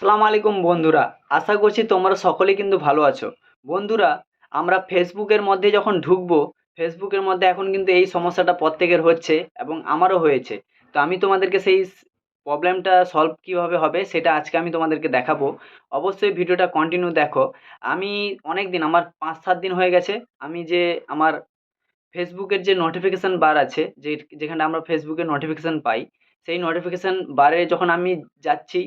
আসসালামু আলাইকুম বন্ধুরা, আশা করছি তোমরা সকলেই কিন্তু ভালো আছো। বন্ধুরা, আমরা ফেসবুকের মধ্যে যখন ঢুকবো, ফেসবুকের মধ্যে এখন কিন্তু এই সমস্যাটা প্রত্যেকের হচ্ছে এবং আমারও হয়েছে। তো আমি তোমাদেরকে সেই প্রবলেমটা সলভ কীভাবে হবে সেটা আজকে আমি তোমাদেরকে দেখাবো। অবশ্যই ভিডিওটা কন্টিনিউ দেখো। আমি অনেক দিন আমার পাঁচ সাত দিন হয়ে গেছে, আমি যে আমার ফেসবুকের যে নোটিফিকেশান বার আছে, যে যেখানে আমরা ফেসবুকে নোটিফিকেশান পাই, সেই নোটিফিকেশান বারে যখন আমি যাচ্ছি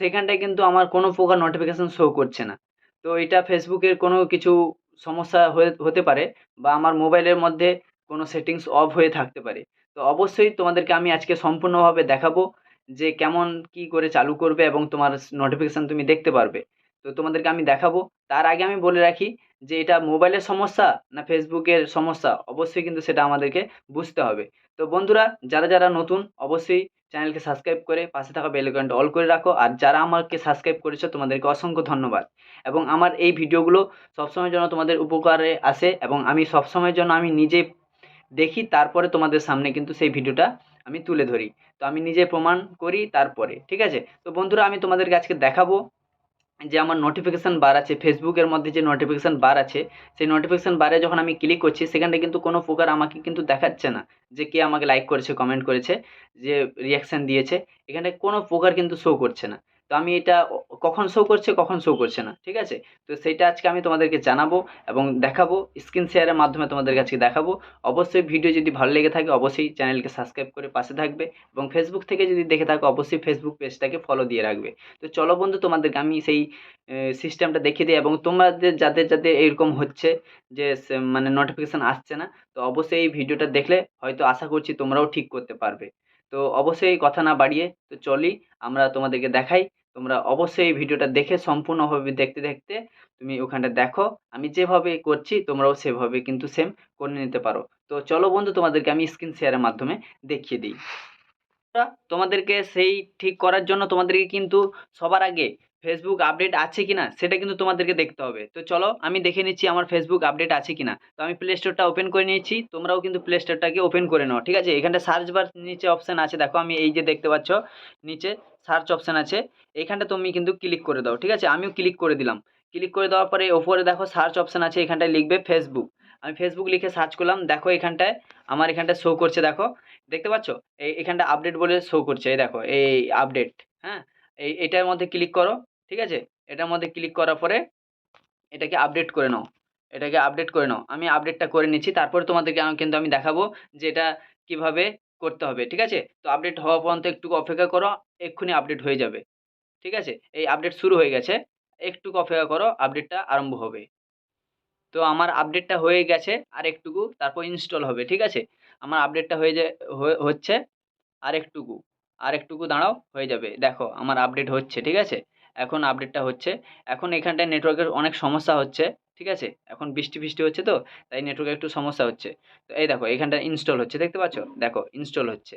সেখানটায় কিন্তু আমার কোনো প্রকার নোটিফিকেশান শো করছে না। তো এটা ফেসবুকের কোনো কিছু সমস্যা হয়ে, হতে পারে বা আমার মোবাইলের মধ্যে কোনো সেটিংস অফ হয়ে থাকতে পারে। তো অবশ্যই তোমাদেরকে আমি আজকে সম্পূর্ণভাবে দেখাবো যে কেমন কী করে চালু করবে এবং তোমার নোটিফিকেশান তুমি দেখতে পারবে। তো তোমাদেরকে আমি দেখাবো। তার আগে আমি বলে রাখি যে এটা মোবাইলের সমস্যা না ফেসবুকের সমস্যা? অবশ্যই কিন্তু সেটা আমাদেরকে বুঝতে হবে। তো বন্ধুরা, যারা যারা নতুন, অবশ্যই চ্যানেলকে সাবস্ক্রাইব করে পাশে থাকা বেল অল করে রাখো। আর যারা আমাকে সাবস্ক্রাইব করেছ, তোমাদেরকে অসংখ্য ধন্যবাদ। এবং আমার এই ভিডিওগুলো সবসময়ের জন্য তোমাদের উপকারে আসে এবং আমি সবসময়ের জন্য আমি নিজে দেখি, তারপরে তোমাদের সামনে কিন্তু সেই ভিডিওটা আমি তুলে ধরি। তো আমি নিজে প্রমাণ করি তারপরে, ঠিক আছে? তো বন্ধুরা, আমি তোমাদেরকে আজকে দেখাবো যে আমার নোটিফিকেশান বার আছে। ফেসবুকের মধ্যে যে নোটিফিকেশান বার আছে, সেই নোটিফিকেশান বারে যখন আমি ক্লিক করছি সেখানটা কিন্তু কোনো প্রকার আমাকে কিন্তু দেখাচ্ছে না। যে কে আমাকে লাইক করেছে কমেন্ট করেছে, যে রিয়াকশান দিয়েছে, এখানে কোনো প্রকার কিন্তু শো করছে না। তো আমি এটা কখন শো করছে, কখন শো করছে না, ঠিক আছে? তো সেটা আজকে আমি তোমাদেরকে জানাব এবং দেখাবো স্ক্রিন শেয়ারের মাধ্যমে তোমাদের কাছে দেখাবো। অবশ্যই ভিডিও যদি ভালো লেগে থাকে, অবশ্যই চ্যানেলকে সাবস্ক্রাইব করে পাশে থাকবে এবং ফেসবুক থেকে যদি দেখে থাকো, অবশ্যই ফেসবুক পেজটাকে ফলো দিয়ে রাখবে। তো চলো বন্ধু, তোমাদেরকে আমি সেই সিস্টেমটা দেখিয়ে দিই এবং তোমাদের যাদের যাদের এরকম হচ্ছে যে মানে নোটিফিকেশান আসছে না, তো অবশ্যই এই ভিডিওটা দেখলে হয়তো আশা করছি তোমরাও ঠিক করতে পারবে। তো অবশ্যই কথা না বাড়িয়ে তো চলি, আমরা তোমাদেরকে দেখাই। তোমরা অবশ্যই ভিডিওটা দেখে সম্পূর্ণভাবে দেখতে দেখতে তুমি ওখানটা দেখো। আমি যেভাবে করছি, তোমরাও সেভাবে কিন্তু সেম করে নিতে পারো। তো চলো বন্ধু, তোমাদেরকে আমি স্ক্রিন শেয়ারের মাধ্যমে দেখিয়ে দিই। তোমাদেরকে সেই ঠিক করার জন্য তোমাদেরকে কিন্তু সবার আগে ফেসবুক আপডেট আছে কিনা, সেটা কিন্তু তোমাদেরকে দেখতে হবে। তো চলো, আমি দেখে নিচ্ছি আমার ফেসবুক আপডেট আছে কিনা। তো আমি প্লে স্টোরটা ওপেন করে নিয়েছি, তোমরাও কিন্তু প্লে স্টোরটাকে ওপেন করে নাও, ঠিক আছে? এখানটা সার্চ বার নিচে অপশান আছে, দেখো আমি এই যে দেখতে পাচ্ছ, নিচে সার্চ অপশান আছে এইখানটা তুমি কিন্তু ক্লিক করে দাও, ঠিক আছে? আমিও ক্লিক করে দিলাম। ক্লিক করে দেওয়ার পরে ওপরে দেখো সার্চ অপশান আছে, এখানটায় লিখবে ফেসবুক আমি ফেসবুক লিখে সার্চ করলাম, দেখো এখানটায়, আমার এখানটা শো করছে, দেখো। দেখতে পাচ্ছ? এই এখানটা আপডেট বলে শো করছে, এই দেখো, এই আপডেট হ্যাঁ? এই, এটার মধ্যে ক্লিক করো, ঠিক আছে? এটার মধ্যে ক্লিক করার পরে এটাকে আপডেট করে নাও। এটাকে আপডেট করে নাও। আমি আপডেটটা করে নিচ্ছি, তারপরে তোমাদেরকে কিন্তু আমি দেখাবো যে এটা কীভাবে করতে হবে, ঠিক আছে? তো আপডেট হওয়া পর্যন্ত একটু অপেক্ষা করো, এক্ষুনি আপডেট হয়ে যাবে, ঠিক আছে? এই আপডেট শুরু হয়ে গেছে একটু অপেক্ষা করো আপডেটটা আরম্ভ হবে। তো আমার আপডেটটা হয়ে গেছে, আর একটুকু, তারপর ইনস্টল হবে, ঠিক আছে? আমার আপডেটটা হয়ে যে, হয়ে- হচ্ছে, আর একটুকু। আর একটুকু দাঁড়াও, হয়ে যাবে। দেখো, আমার আপডেট হচ্ছে, ঠিক আছে? এখন আপডেটটা হচ্ছে। এখন এখানটায় নেটওয়ার্কের অনেক সমস্যা হচ্ছে, ঠিক আছে? এখন বৃষ্টি বৃষ্টি হচ্ছে তো, তাই নেটওয়ার্কের একটু সমস্যা হচ্ছে। তো এই দেখো, এখানটা ইনস্টল হচ্ছে, দেখতে পাচ্ছ? দেখো ইনস্টল হচ্ছে।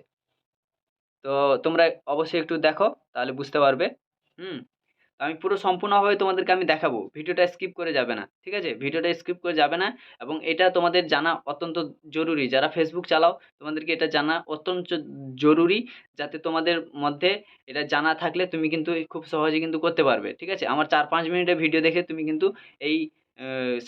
তো তোমরা অবশ্যই একটু দেখো, তাহলে বুঝতে পারবে। হুম? আমি পুরো সম্পূর্ণভাবে তোমাদেরকে আমি দেখাবো। ভিডিওটা স্কিপ করে যাবে না, ঠিক আছে? ভিডিওটা স্কিপ করে যাবে না এবং এটা তোমাদের জানা অত্যন্ত জরুরি। যারা ফেসবুক চালাও, তোমাদেরকে এটা জানা অত্যন্ত জরুরি যাতে তোমাদের মধ্যে এটা জানা থাকলে তুমি কিন্তু খুব সহজে কিন্তু করতে পারবে, ঠিক আছে? আমার চার পাঁচ মিনিটের ভিডিও দেখে তুমি কিন্তু এই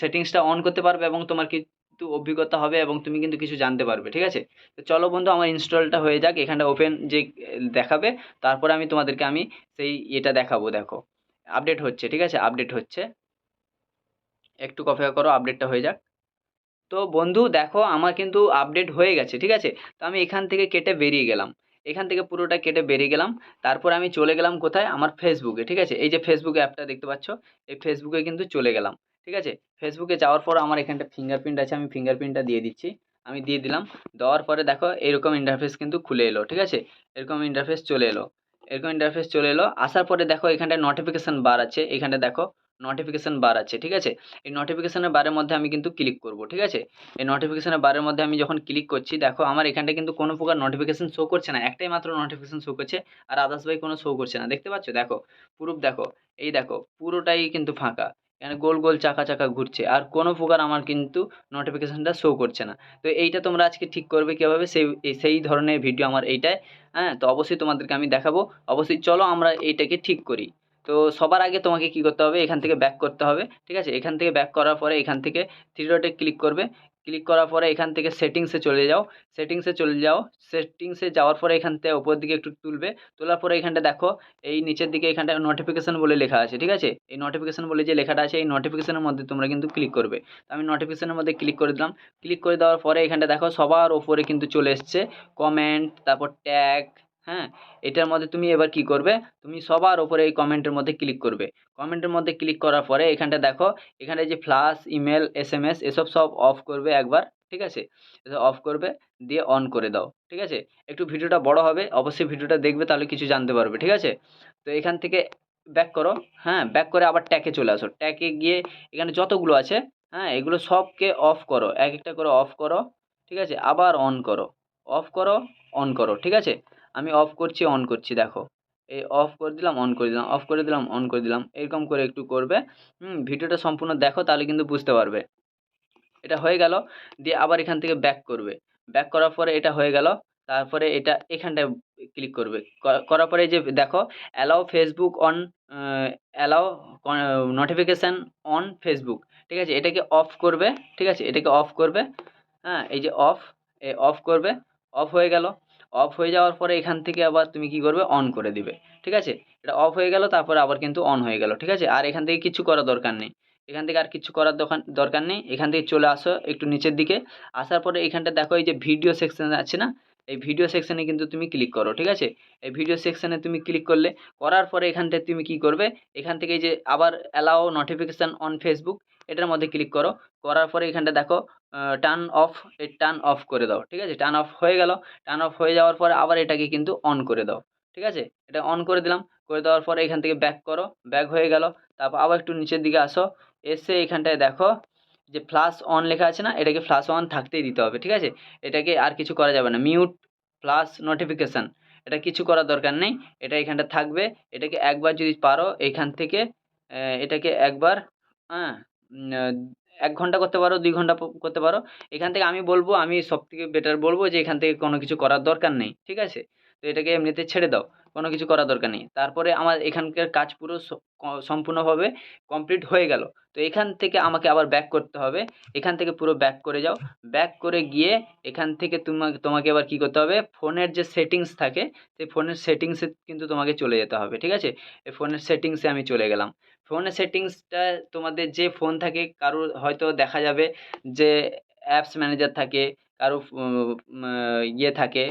সেটিংসটা অন করতে পারবে এবং তোমার কিন্তু অভিজ্ঞতা হবে এবং তুমি কিন্তু কিছু জানতে পারবে, ঠিক আছে? তো চলো বন্ধু, আমার ইনস্টলটা হয়ে যাক। এখানটা ওপেন যে, দেখাবে, তারপরে আমি তোমাদেরকে আমি সেই এটা দেখাবো, দেখো। আপডেট হচ্ছে, ঠিক আছে? আপডেট হচ্ছে। একটু অপেক্ষা করো, আপডেটটা হয়ে যাক। তো বন্ধু, দেখো, আমার কিন্তু আপডেট হয়ে গেছে, ঠিক আছে? তো আমি এখান থেকে কেটে বেরিয়ে গেলাম। এখান থেকে পুরোটা কেটে বেরিয়ে গেলাম। তারপর আমি চলে গেলাম কোথায়? আমার ফেসবুকে ঠিক আছে? এই যে ফেসবুক অ্যাপটা দেখতে পাচ্ছ, এই ফেসবুকে কিন্তু চলে গেলাম, ঠিক আছে? ফেসবুকে যাওয়ার পর আমার এখানটা ফিঙ্গারপ্রিন্ট আছে, আমি ফিঙ্গারপ্রিন্টটা দিয়ে দিচ্ছি। আমি দিয়ে দিলাম। দেওয়ার পরে দেখো, এরকম ইন্টারফেস কিন্তু খুলে এলো, ঠিক আছে? এরকম ইন্টারফেস চলে এলো। এরকম ইন্টারফেস চলে এলো। আসার পরে দেখো এখানটায় নোটিফিকেশান বার আছে। এখানে দেখো নোটিফিকেশান বার আছে, ঠিক আছে? এই নোটিফিকেশানের বারের মধ্যে আমি কিন্তু ক্লিক করব, ঠিক আছে? এই নোটিফিকেশানের বারের মধ্যে আমি যখন ক্লিক করছি, দেখো আমার এখানটা কিন্তু কোনো প্রকার নোটিফিকেশান শো করছে না। একটাই মাত্র নোটিফিকেশান শো করছে আর আদার্স ভাই কোনো শো করছে না। দেখতে পাচ্ছ? দেখো প্রুফ দেখো। এই দেখো, পুরোটাই কিন্তু ফাঁকা। এখানে গোল গোল চাকা চাকা ঘুরছে। আর কোনো প্রকার আমার কিন্তু নোটিফিকেশানটা শো করছে না। তো এইটা তোমরা আজকে ঠিক করবে কীভাবে? সেই সেই ধরনের ভিডিও আমার এইটায় হ্যাঁ তো অবশ্যই তোমাদেরকে আমি দেখাবো। অবশ্যই চলো আমরা এইটাকে ঠিক করি। তো সবার আগে তোমাকে কী করতে হবে? এখান থেকে ব্যাক করতে হবে। ঠিক আছে? এখান থেকে ব্যাক করার পরে এখান থেকে থ্রি ডটে ক্লিক করবে। ক্লিক করার পরে এখান থেকে সেটিংসে চলে যাও। সেটিংসে চলে যাও। সেটিংসে যাওয়ার পরে এখান থেকে উপর দিকে একটু তুলবে। তোলার পরে এখানটা দেখো, এই নিচের দিকে এখানটা নোটিফিকেশান বলে লেখা আছে, ঠিক আছে? এই নোটিফিকেশান বলে যে লেখাটা আছে, এই নোটিফিকেশানের মধ্যে তোমরা কিন্তু ক্লিক করবে। তো আমি নোটিফিকেশানের মধ্যে ক্লিক করে দিলাম। ক্লিক করে দেওয়ার পরে এখানটা দেখো, সবার ওপরে কিন্তু চলে এসছে। কমেন্ট তারপর ট্যাগ হ্যাঁ? এটার মধ্যে তুমি এবার কি করবে? তুমি সবার ওপরে এই কমেন্টের মধ্যে ক্লিক করবে। কমেন্টের মধ্যে ক্লিক করার পরে এখানটা দেখো, এখানে যে flash email S M S এসব সব অফ করবে একবার, ঠিক আছে? এসব অফ করবে, দিয়ে অন করে দাও, ঠিক আছে? একটু ভিডিওটা বড় হবে, অবশ্যই ভিডিওটা দেখবে, তাহলে কিছু জানতে পারবে, ঠিক আছে? তো এখান থেকে ব্যাক করো হ্যাঁ? ব্যাক করে আবার ট্যাকে চলে আসো। ট্যাকে গিয়ে এখানে যতগুলো আছে হ্যাঁ? এগুলো সবকে অফ করো, এক একটা করে অফ করো, ঠিক আছে? আবার অন করো অফ করো অন করো, ঠিক আছে? আমি অফ করছি অন করছি, দেখো। এই অফ করে দিলাম অন করে দিলাম অফ করে দিলাম অন করে দিলাম, এরকম করে একটু করবে। ভিডিওটা সম্পূর্ণ দেখো, তাহলে কিন্তু বুঝতে পারবে। এটা হয়ে গেল, দিয়ে আবার এখান থেকে ব্যাক করবে। ব্যাক করার পরে এটা হয়ে গেল, তারপরে এটা এখানটায় ক্লিক করবে। করার পরে যে দেখো allow Facebook on allow notification on Facebook ঠিক আছে? এটাকে অফ করবে, ঠিক আছে? এটাকে অফ করবে হ্যাঁ এই যে অফ এ অফ করবে অফ হয়ে গেল। অফ হয়ে যাওয়ার পরে এখান থেকে আবার তুমি কি করবে? অন করে দিবে। ঠিক আছে? এটা অফ হয়ে গেল, তারপরে আবার কিন্তু অন হয়ে গেল। ঠিক আছে? আর এখান থেকে কিছু করার দরকার নেই। এখান থেকে আর কিছু করার দোকান, দরকার নেই। এখান থেকে চলে আসো একটু নিচের দিকে। আসার পরে এখানটা দেখো, এই যে ভিডিও সেকশন আছে না? এই ভিডিও সেকশনে কিন্তু তুমি ক্লিক করো, ঠিক আছে? এই ভিডিও সেকশনে তুমি ক্লিক করলে, করার পরে এখানটায় তুমি কি করবে? এখান থেকে যে আবার অ্যালাও নোটিফিকেশান অন ফেসবুক এটার মধ্যে ক্লিক করো। করার পরে এখানটা দেখো টার্ন অফ এই টার্ন অফ করে দাও, ঠিক আছে? টার্ন অফ হয়ে গেল টার্ন অফ হয়ে যাওয়ার পরে আবার এটাকে কিন্তু অন করে দাও, ঠিক আছে? এটা অন করে দিলাম, করে দেওয়ার পরে এখান থেকে ব্যাক করো ব্যাক হয়ে গেল, তারপর আবার একটু নিচের দিকে আসো, এসে এখানটায় দেখো যে ফ্লাশ অন লেখা আছে না, এটাকে ফ্লাশ অন থাকতেই দিতে হবে, ঠিক আছে? এটাকে আর কিছু করা যাবে না। মিউট প্লাস নোটিফিকেশান এটা কিছু করার দরকার নেই, এটা এখানটা থাকবে, এটাকে একবার যদি পারো, এখান থেকে এটাকে একবার হ্যাঁ এক ঘণ্টা করতে পারো, দুই ঘণ্টা করতে পারো, এখান থেকে আমি বলব, আমি সব থেকে বেটার বলব যে এখান থেকে কোনো কিছু করার দরকার নেই, ঠিক আছে? তো এটাকে এমনিতে ছেড়ে দাও। কোনো কিছু করার দরকার নেই। তারপরে আমার এখানকার কাজ পুরো সম্পূর্ণভাবে কমপ্লিট হয়ে গেল। তো এখান থেকে আমাকে আবার ব্যাক করতে হবে। এখান থেকে পুরো ব্যাক করে যাও। ব্যাক করে গিয়ে এখান থেকে তোমাকে তোমাকে এবার কী করতে হবে? ফোনের যে সেটিংস থাকে, সেই ফোনের সেটিংসে কিন্তু তোমাকে চলে যেতে হবে, ঠিক আছে? এই ফোনের সেটিংসে আমি চলে গেলাম। ফোনের সেটিংসটা তোমাদের যে ফোন থাকে কারোর হয়তো দেখা যাবে যে অ্যাপস ম্যানেজার থাকে, কারও ইয়ে থাকে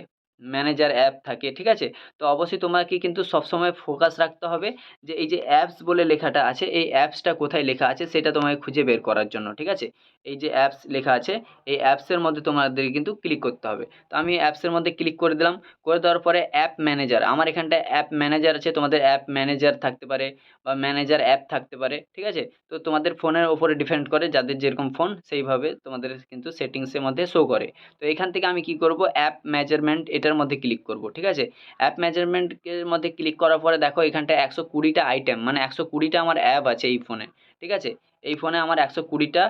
ম্যানেজার অ্যাপ থাকে, ঠিক আছে? তো অবশ্যই তোমাকে কিন্তু সবসময় ফোকাস রাখতে হবে যে এই যে অ্যাপস বলে লেখাটা আছে, এই অ্যাপসটা কোথায় লেখা আছে সেটা তোমাকে খুঁজে বের করার জন্য, ঠিক আছে? এই যে অ্যাপস লেখা আছে, এই অ্যাপসের মধ্যে তোমাদের কিন্তু ক্লিক করতে হবে। তো আমি অ্যাপসের মধ্যে ক্লিক করে দিলাম, করে দেওয়ার পরে অ্যাপ ম্যানেজার আমার এখানটায় অ্যাপ ম্যানেজার আছে, তোমাদের অ্যাপ ম্যানেজার থাকতে পারে বা ম্যানেজার অ্যাপ থাকতে পারে, ঠিক আছে? তো তোমাদের ফোনের ওপরে ডিপেন্ড করে, যাদের যেরকম ফোন সেইভাবে তোমাদের কিন্তু সেটিংসের মধ্যে শো করে। তো এখান থেকে আমি কি করব? অ্যাপ মেজারমেন্ট এটার মধ্যে ক্লিক করব, ঠিক আছে? অ্যাপ মেজারমেন্টের মধ্যে ক্লিক করার পরে দেখো এখানটায় একশো কুড়িটা আইটেম মানে একশো কুড়িটা আমার অ্যাপ আছে এই ফোনে ঠিক আছে? এই ফোনে আমার একশো কুড়িটা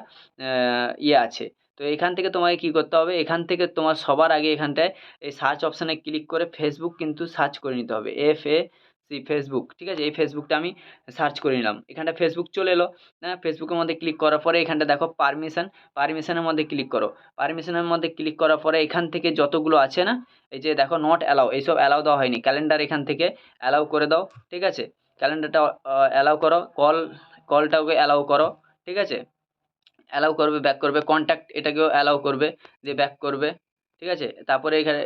ইয়ে আছে। তো এখান থেকে তোমাকে কি করতে হবে? এখান থেকে তোমার সবার আগে এখানটায় এই সার্চ অপশানে ক্লিক করে ফেসবুক কিন্তু সার্চ করে নিতে হবে। এফ এ সি ফেসবুক ঠিক আছে? এই ফেসবুকটা আমি সার্চ করে নিলাম। এখানটা ফেসবুক চলে এলো। হ্যাঁ ফেসবুকের মধ্যে ক্লিক করার পরে এখানটা দেখো পারমিশন পারমিশনের মধ্যে ক্লিক করো। পারমিশনের মধ্যে ক্লিক করার পরে এখান থেকে যতগুলো আছে না, এই যে দেখো নট অ্যালাউ এইসব অ্যালাউ দেওয়া হয়নি। ক্যালেন্ডার এখান থেকে অ্যালাউ করে দাও, ঠিক আছে? ক্যালেন্ডারটা অ্যালাউ করো। কল কলটাকে অ্যালাউ করো, ঠিক আছে? অ্যালাউ করবে ব্যাক করবে। কন্ট্যাক্ট এটাকেও অ্যালাউ করবে যে ব্যাক করবে, ঠিক আছে? তারপরে এখানে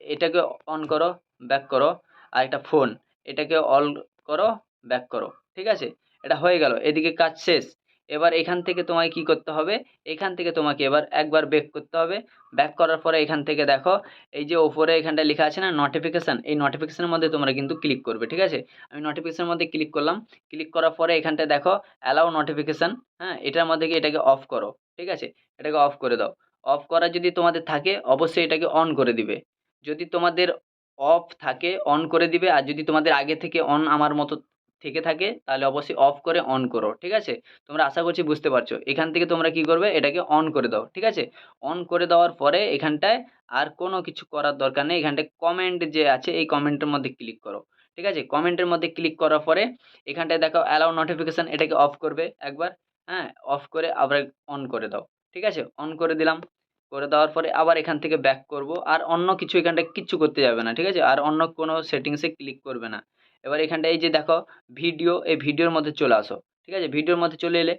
এটাকে অন করো ব্যাক করো। আর একটা ফোন এটাকে অল করো ব্যাক করো, ঠিক আছে? এটা হয়ে গেল, এদিকে কাজ শেষ। এবার এখান থেকে তোমায় কি করতে হবে? এখান থেকে তোমাকে এবার একবার ব্যাক করতে হবে। ব্যাক করার পরে এখান থেকে দেখো, এই যে ওপরে এখানটা লেখা আছে না নোটিফিকেশান এই নোটিফিকেশানের মধ্যে তোমরা কিন্তু ক্লিক করবে, ঠিক আছে? আমি নোটিফিকেশানের মধ্যে ক্লিক করলাম। ক্লিক করার পরে এখানটা দেখো অ্যালাউ নোটিফিকেশান হ্যাঁ? এটার মধ্যে গিয়ে এটাকে অফ করো, ঠিক আছে? এটাকে অফ করে দাও। অফ করা যদি তোমাদের থাকে, অবশ্যই এটাকে অন করে দিবে। যদি তোমাদের অফ থাকে অন করে দিবে। আর যদি তোমাদের আগে থেকে অন আমার মতো থেকে থাকে, তাহলে অবশ্যই অফ করে অন করো, ঠিক আছে? তোমরা আশা করছি বুঝতে পারছ। এখান থেকে তোমরা কি করবে? এটাকে অন করে দাও, ঠিক আছে? অন করে দেওয়ার পরে এখানটায় আর কোনো কিছু করার দরকার নেই। এখানটায় কমেন্ট যে আছে, এই কমেন্টের মধ্যে ক্লিক করো, ঠিক আছে? কমেন্টের মধ্যে ক্লিক করার পরে এখানটায় দেখো অ্যালাউ নোটিফিকেশান এটাকে অফ করবে একবার হ্যাঁ? অফ করে আবার অন করে দাও, ঠিক আছে? অন করে দিলাম। করে দেওয়ার পরে আবার এখান থেকে ব্যাক করব। আর অন্য কিছু এখানটায় কিচ্ছু করতে যাবে না, ঠিক আছে? আর অন্য কোনো সেটিংসে ক্লিক করবে না। এবার এখানটায় এই যে দেখো ভিডিও এই ভিডিওর মধ্যে চলে আসো, ঠিক আছে? ভিডিওর মধ্যে চলে এলে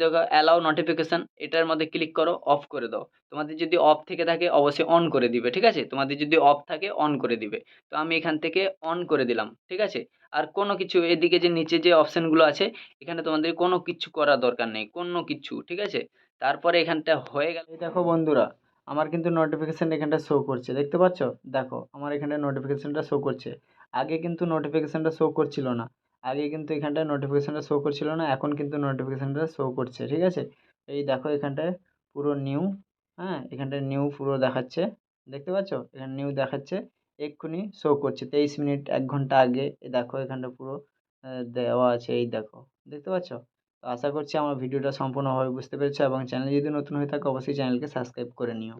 দেখো অ্যালাউ নোটিফিকেশান এটার মধ্যে ক্লিক করো অফ করে দাও। তোমাদের যদি অফ থেকে থাকে, অবশ্যই অন করে দিবে, ঠিক আছে? তোমাদের যদি অফ থাকে অন করে দিবে। তো আমি এখান থেকে অন করে দিলাম, ঠিক আছে? আর কোনো কিছু এদিকে যে নিচে যে অপশানগুলো আছে, এখানে তোমাদের কোনো কিছু করার দরকার নেই, কোনো কিছু, ঠিক আছে? তারপরে এখানটা হয়ে গেল। দেখো বন্ধুরা, আমার কিন্তু নোটিফিকেশান এখানটা শো করছে, দেখতে পাচ্ছ? দেখো, আমার এখানে নোটিফিকেশানটা শো করছে। আগে কিন্তু নোটিফিকেশানটা শো করছিল না। আগে কিন্তু এখানটায় নোটিফিকেশানটা শো করছিল না, এখন কিন্তু নোটিফিকেশানটা শো করছে, ঠিক আছে? এই দেখো এখানটায় পুরো নিউ হ্যাঁ? এখানটায় নিউ পুরো দেখাচ্ছে, দেখতে পাচ্ছ? এখানে নিউ দেখাচ্ছে, এক্ষুনি শো করছে। তেইশ মিনিট, এক ঘণ্টা আগে দেখো এখানটা পুরো দেওয়া আছে, এই দেখো, দেখতে পাচ্ছ? তো আশা করছি আমার ভিডিওটা সম্পূর্ণভাবে বুঝতে পেরেছ এবং চ্যানেল যদি নতুন হয়ে থাকো অবশ্যই চ্যানেলকে সাবস্ক্রাইব করে নিও।